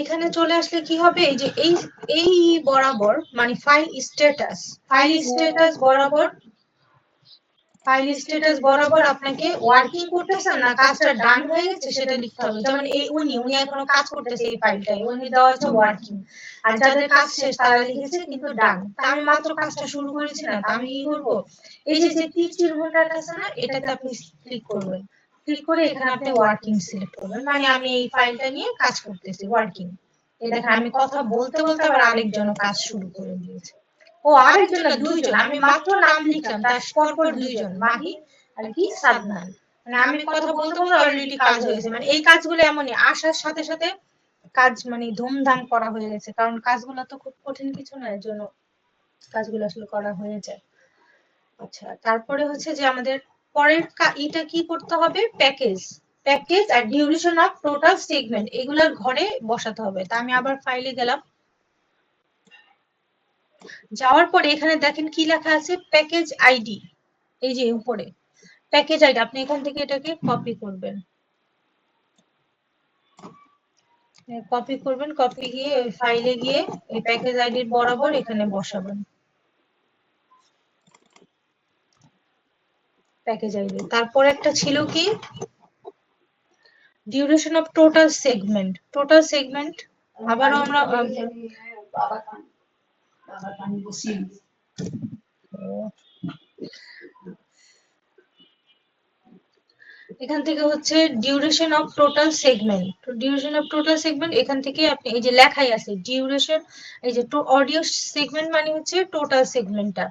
এখানে চলে আসলে কি হবে? এই যে এই এই বরাবর মানে ফাইল স্ট্যাটাস ফাইল স্ট্যাটাস বরাবর ফাইল স্ট্যাটাস বরাবর আপনাকে ওয়ার্কিং করতেছেন না, কাজটা ডান হয়ে গেছে, সেটা লিখতে হবে। যেমন এই উনি উনি এখনও কাজ করতেছে এই ফাইলটাই উনি দেওয়া হচ্ছে ওয়ার্কিং আর যাদের কাজ শেষ, তারা লিখেছে কিন্তু ডান আমি মাত্র কাজটা শুরু করেছি না, তা আমি কি করব? এই যে যে তীর চিহ্নটা আছে না, এটাতে আপনি ক্লিক করবেন। ক্লিক করে এখানে আপনি ওয়ার্কিং সিলেক্ট করবেন। মানে আমি এই ফাইলটা নিয়ে কাজ করতেছি ওয়ার্কিং এই দেখেন, আমি কথা বলতে বলতে আবার আরেকজন কাজ শুরু করে দিয়েছে। ও আরেকজন না দুইজন। আমি মাত্র নাম লিখলাম তার পর পর দুইজন। মাহি আর কি সাদনান। মানে আমি কথা বলতে বলতে অলরেডি কাজ হয়েছে মানে এই কাজগুলো এমনই আসার সাথে সাথে কাজ মানে ধুমধাম করা হয়ে গেছে। কারণ কাজগুলো তো খুব কঠিন কিছু না এর জন্য কাজগুলো আসলে করা হয়ে যায় আচ্ছা তারপরে হচ্ছে যে আমাদের পরের এটা কি করতে হবে? প্যাকেজ। প্যাকেজ আর ডিউরেশন অফ টোটাল সেগমেন্ট এগুলোর ঘরে বসাতে হবে। তা আমি আবার ফাইলে গেলাম। যাওয়ার পরে এখানে দেখেন কি লেখা আছে? প্যাকেজ আইডি এই যে উপরে। প্যাকেজ আইডি আপনি এখান থেকে এটাকে কপি করবেন। কপি করবেন কপি গিয়ে ফাইলে গিয়ে এই প্যাকেজ আইডির বরাবর এখানে বসাবেন। প্যাকেজ আইডি তারপর একটা ছিল কি? Duration of total segment total segment আবারও আমরা এখান থেকে হচ্ছে duration of total segment duration of total segment এখান থেকে আপনি এই যে লেখাই আছে ডিউরেশন এই যে অডিও সেগমেন্ট মানে হচ্ছে টোটাল সেগমেন্টটা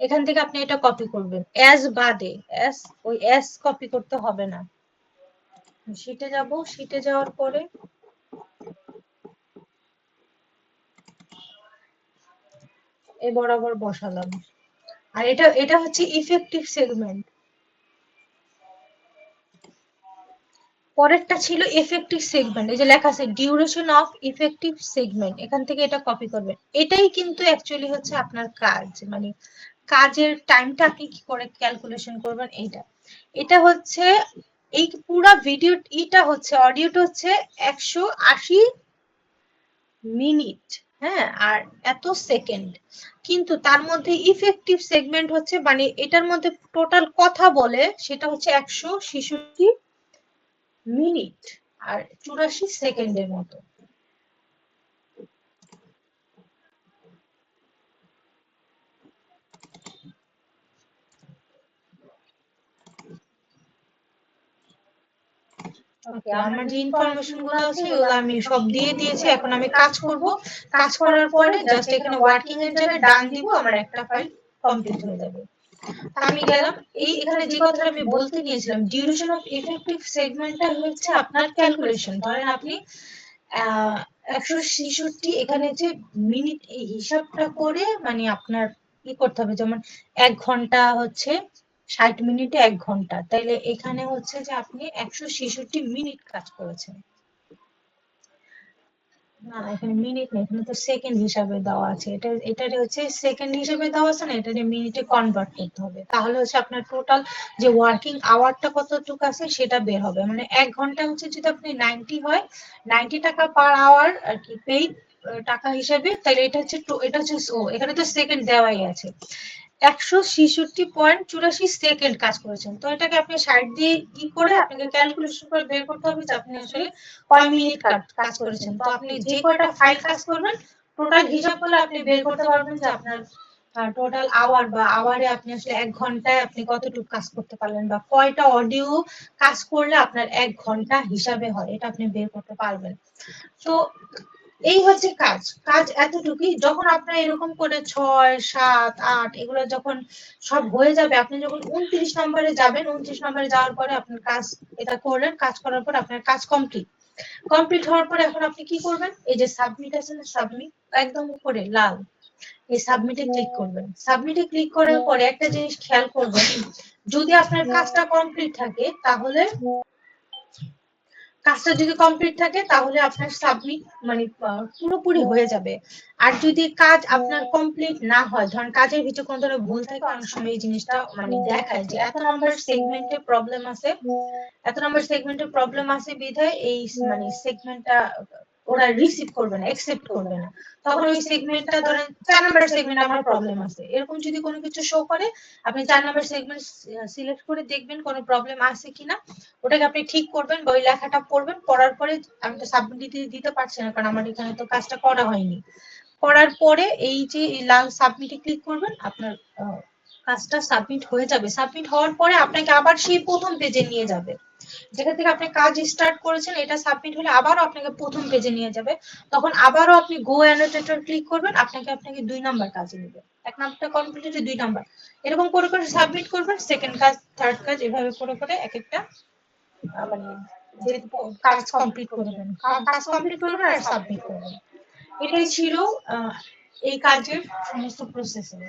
এখান থেকে আপনি এটা কপি করবেন। অ্যাজ বাদে অ্যাস ওই অ্যাস কপি করতে হবে না। শিটে যাব শিটে যাওয়ার পরে এ বরাবর বসালাম। আর এটা এটা হচ্ছে ইফেক্টিভ সেগমেন্ট পরেরটা ছিল এফেক্টিভ সেগমেন্ট এই যে লেখা আছে ডিউরেশন অফ ইফেক্টিভ সেগমেন্ট এখান থেকে এটা কপি করবেন। এটাই কিন্তু অ্যাকচুয়ালি হচ্ছে আপনার কাজ। মানে কাজের টাইমটা আপনি কি করে ক্যালকুলেশন করবেন এইটা। এটা হচ্ছে, এই পুরো ভিডিও এটা হচ্ছে অডিওটা হচ্ছে একশো আশি মিনিট হ্যাঁ আর এত সেকেন্ড। কিন্তু তার মধ্যে ইফেক্টিভ সেগমেন্ট হচ্ছে মানে এটার মধ্যে টোটাল কথা বলে, সেটা হচ্ছে একশো ছেষট্টি মিনিট আর চুরাশি সেকেন্ডের মতো। আমার যে ইনফরমেশনগুলো আছে ওগুলো আমি সব দিয়ে দিয়েছি এখন আমি কাজ করব। কাজ করার পরে জাস্ট এখানে ওয়ার্কিং এর জায়গায় ডান দিব আমার একটা ফাইল কমপ্লিট হয়ে যাবে। আমি গেলাম এই এখানে যে কথাটা আমি বলতে নিয়েছিলাম ডিউরেশন অফ ইফেক্টিভ সেগমেন্টটা হচ্ছে আপনার ক্যালকুলেশন ধরেন আপনি একশো ছেষট্টি এখানে যে মিনিট এই হিসাবটা করে মানে আপনার কি করতে হবে যেমন এক ঘণ্টা হচ্ছে ষাট মিনিটে এক ঘণ্টা। তাইলে এখানে হচ্ছে যে আপনি একশো ছেষট্টি মিনিট কাজ করেছেন। না, এখানে মিনিট নেই, এখানে তো সেকেন্ড হিসাবে দেওয়া আছে। এটা, এটার হচ্ছে সেকেন্ড হিসাবে দেওয়া আছে না এটা মিনিটে কনভার্ট করতে হবে। তাহলে হচ্ছে আপনার টোটাল যে ওয়ার্কিং আওয়ারটা কতটুকু আছে সেটা বের হবে। মানে এক ঘণ্টা হচ্ছে যদি আপনি নাইনটি হয়, নাইনটি টাকা পার আওয়ার আর কি পেইড টাকা হিসাবে তাহলে এটা হচ্ছে এটা হচ্ছে ও এখানে তো সেকেন্ড দেওয়াই আছে। একশো ছেষট্টি পয়েন্ট চুরাশি সেকেন্ড কাজ করেছেন। তো এটাকে আপনি সাইড দিয়ে কি করে আপনাকে ক্যালকুলেশন করে বের করতে হবে যে আপনি আসলে কয় মিনিট কাজ করেছেন। তো আপনি যে কয়টা ফাইল কাজ করবেন টোটাল হিসাব করলে আপনি বের করতে পারবেন যে আপনার টোটাল আওয়ার বা আওয়ারে আপনি আসলে এক ঘন্টায় আপনি কতটুকু কাজ করতে পারলেন বা কয়টা অডিও কাজ করলে আপনার এক ঘণ্টা হিসাবে হয়, এটা আপনি বের করতে পারবেন। তো এই হচ্ছে কাজ। কাজ এতটুকুই। যখন আপনার এরকম করে ছয়, সাত, আট এগুলো যখন সব হয়ে যাবে, আপনি যখন উনত্রিশ নম্বরে যাবেন, উনত্রিশ নম্বরে যাওয়ার পরে আপনার কাজ এটা করলেন, কাজ করার পর আপনার কাজ কমপ্লিট কমপ্লিট হওয়ার পরে এখন আপনি কি করবেন? এই যে সাবমিট আছে না সাবমিট একদম উপরে, লাল। এই সাবমিটে ক্লিক করবেন। সাবমিটে ক্লিক করার পরে একটা জিনিস খেয়াল করবেন, যদি আপনার কাজটা কমপ্লিট থাকে, তাহলে কাজটা যদি কমপ্লিট থাকে, তাহলে আপনার সাবমিট মানে পুরোপুরি হয়ে যাবে। আর যদি কাজ আপনার কমপ্লিট না হয়, ধরেন কাজের ভিতরে কোনো ধরনের ভুল থাকে, অনেক সময় এই জিনিসটা মানে দেখায় যে এত নম্বর সেগমেন্টে প্রবলেম আছে, এত নম্বর সেগমেন্টে প্রবলেম আছে বিধায় এই মানে সেগমেন্টটা ওরা রিসিভ করবে না একসেপ্ট করবে না। তখন ওই সেগমেন্টটা ধরেন, চার নাম্বার সেগমেন্ট আমার প্রবলেম আছে। এরকম যদি কোনো কিছু শো করে, আপনি চার নাম্বার সেগমেন্ট সিলেক্ট করে দেখবেন কোনো প্রবলেম আছে কিনা, ওটাকে আপনি ঠিক করবেন বা ওই লেখাটা পড়বেন, পড়ার পরে আমি তো সাবমিট দিতে দিতে পারছি না, কারণ আমার এখানে তো কাজটা করা হয়নি। করার পরে এই যে লাল সাবমিটে ক্লিক করবেন, আপনার কাজটা সাবমিট হয়ে যাবে। সাবমিট হওয়ার পরে আপনাকে আবার সেই প্রথম পেজে নিয়ে যাবে। যেখান থেকে আপনি কাজ স্টার্ট করেছেন, এটা সাবমিট হলে আবারও আপনাকে প্রথম পেজে নিয়ে যাবে। তখন আবারও আপনি গো অ্যানোটেটর ক্লিক করবেন, আপনাকে আপনাকে দুই নাম্বার কাজে নেবে এক নাম্বারটা কমপ্লিট দুই নাম্বার এরকম করে করে সাবমিট করবেন সেকেন্ড কাজ থার্ড কাজ, এভাবে করে করে এক একটা মানে কাজ কমপ্লিট করবেন কাজ কমপ্লিট করবেন আর সাবমিট করবেন এটাই ছিল এই কাজের সমস্ত প্রসেসিং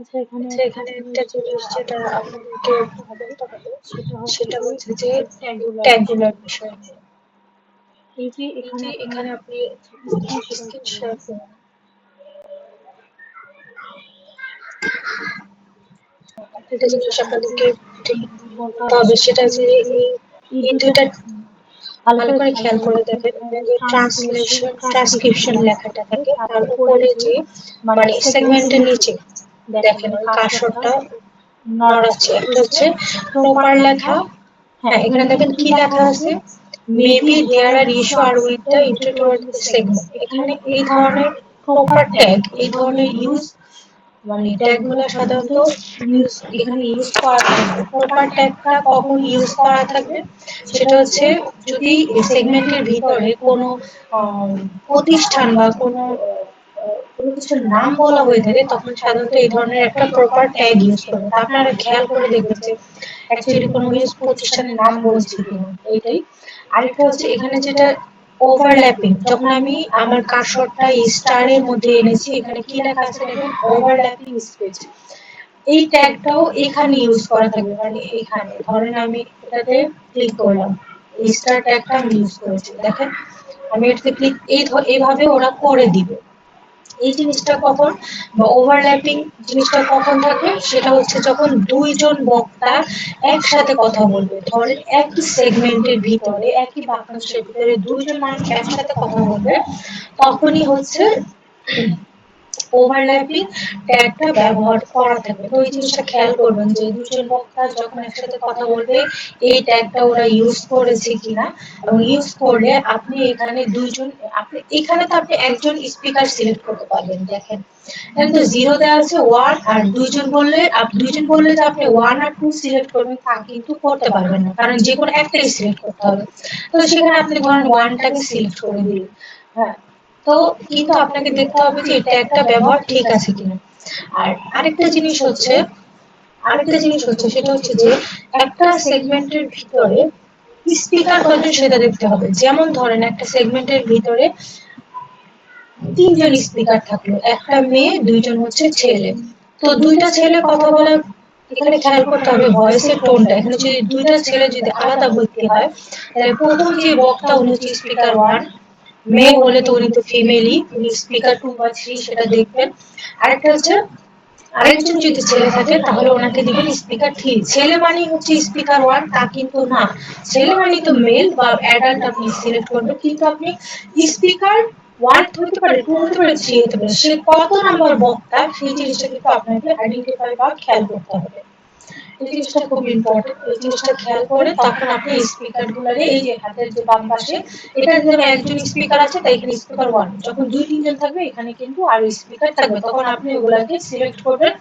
এখানে একটা জিনিস যেটা আপনাদেরকে হবে সেটা হচ্ছে যে ট্যাগুলার বিষয় এই যে এখানে এখানে আপনি স্ক্রিন শেয়ার করুন। একটা জিনিস আপনাদেরকে হবে সেটা যে এই এই দুইটা ভালো করে খেয়াল করে দেখেন যে ট্রান্সলেশন ট্রান্সক্রিপশন লেখাটা থাকে তার উপরে যে মানে সেগমেন্টের নিচে দেখেন ওই কার্সরটা নড়াচ্ছে। একটা হচ্ছে প্রপার লেখা। হ্যাঁ এখানে দেখেন কি লেখা আছে? Maybe there are issue are with the ইন্টারটোয়ার্ড segment এখানে এই ধরনের প্রপার ট্যাগ এই ধরনের ইউজ মানে ট্যাগগুলো সাধারণত ইউজ এখানে ইউজ করা থাকবে প্রপার ট্যাগটা কখন ইউজ করা থাকবে? সেটা হচ্ছে যদি সেগমেন্টের ভিতরে কোনো প্রতিষ্ঠান বা কোনো কোনো কিছুর নাম বলা হয়ে থাকে, তখন সাধারণত এই ধরনের একটা প্রপার ট্যাগ ইউজ আপনারা খেয়াল করে দেখবেন যে অ্যাকচুয়ালি কোনো কিছু প্রতিষ্ঠানের নাম বলছি কিনা, এইটাই। আরেকটা হচ্ছে এখানে যেটা ওভারল্যাপিং যখন আমি আমার কার্সরটা স্টারের মধ্যে এনেছি, এখানে কি লেখা আছে দেখেন? ওভারল্যাপিং স্পেস এই ট্যাগটাও এখানে ইউজ করা থাকবে মানে এখানে। ধরেন আমি এটাতে ক্লিক করলাম স্টার ট্যাগটা আমি ইউজ করেছি। দেখেন, আমি এটাতে ক্লিক এই এইভাবে ওরা করে দিবে। এই জিনিসটা কখন বা ওভারল্যাপিং জিনিসটা কখন থাকে, সেটা হচ্ছে যখন দুইজন বক্তা একসাথে কথা বলবে। ধরেন একই সেগমেন্টের ভিতরে, একই বাক্যাংশের ভিতরে দুইজন মানুষ একসাথে কথা বলবে, তখনই হচ্ছে ওভারল্যাপিং ট্যাগটা ব্যবহার করা থাকবে তো এই জিনিসটা খেয়াল করবেন যে দুজন বক্তা যখন একসাথে কথা বলবে, এই ট্যাগটা ওরা ইউজ করেছে কিনা এবং ইউজ করলে আপনি এখানে দুইজন, আপনি, এখানে তো আপনি একজন স্পিকার সিলেক্ট করতে পারবেন, দেখেন। এখানে তো জিরো দেওয়া আছে ওয়ান আর দুইজন বললে আপ- দুইজন বললে যে আপনি ওয়ান আর টু সিলেক্ট করবেন, তা কিন্তু করতে পারবেন না, কারণ যে কোনো একটাই সিলেক্ট করতে হবে। তো সেখানে আপনি ধরেন ওয়ানটাকে সিলেক্ট করে দিলেন। হ্যাঁ তো কিন্তু আপনাকে দেখতে হবে যে এটা একটা ব্যবহার ঠিক আছে কিনা। আর আরেকটা জিনিস হচ্ছে, আরেকটা জিনিস হচ্ছে, সেটা হচ্ছে যে একটা সেগমেন্টের ভিতরে স্পিকার কয়জন সেটা দেখতে হবে। যেমন ধরেন একটা সেগমেন্টের ভিতরে তিনজন স্পিকার থাকল, একটা মেয়ে, দুইজন হচ্ছে ছেলে। তো দুইটা ছেলে কথা বলা এখানে খেয়াল করতে হবে ভয়েসের টোনটা এখানে যদি দুইটা ছেলে যদি আলাদা ব্যক্তি হয়, তাহলে প্রথম যে বক্তা, উনি হচ্ছে স্পিকার ওয়ান মেয়ে তো স্পিকার টু বা থ্রি সেটা দেখবেন। আরেকটা হচ্ছে, আরেকজন যদি ছেলে থাকে, তাহলে ওনাকে দিবেন স্পিকার থ্রি ছেলে হচ্ছে স্পিকার ওয়ান তা কিন্তু না। ছেলে মানেই তো মেল বা অ্যাডাল্ট আপনি সিলেক্ট করবেন, কিন্তু আপনি স্পিকার ওয়ান হতে পারে টু হতে পারে থ্রি হতে পারে, সে কত নাম্বার বক্তা, সেই জিনিসটা কিন্তু আপনাকে আইডেন্টিফাই বা খেয়াল করতে হবে। এই জিনিসটা খুব ইম্পর্টেন্ট এই জিনিসটা খেয়াল করে তখন আপনি স্পিকার গুলারে এই যে হাতের যে বাম পাশে এটা একজন স্পিকার আছে, তাই এখানে স্পিকার ওয়ান যখন দুই, তিনজন থাকবে, এখানে কিন্তু আরও স্পিকার থাকবে। তখন আপনি ওগুলাকে সিলেক্ট করবেন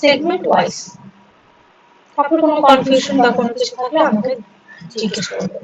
সেগমেন্ট ওয়াইজ আপনার কোনো কনফিউশন বা কোনো কিছু থাকলে আমাকে জিজ্ঞেস করবেন।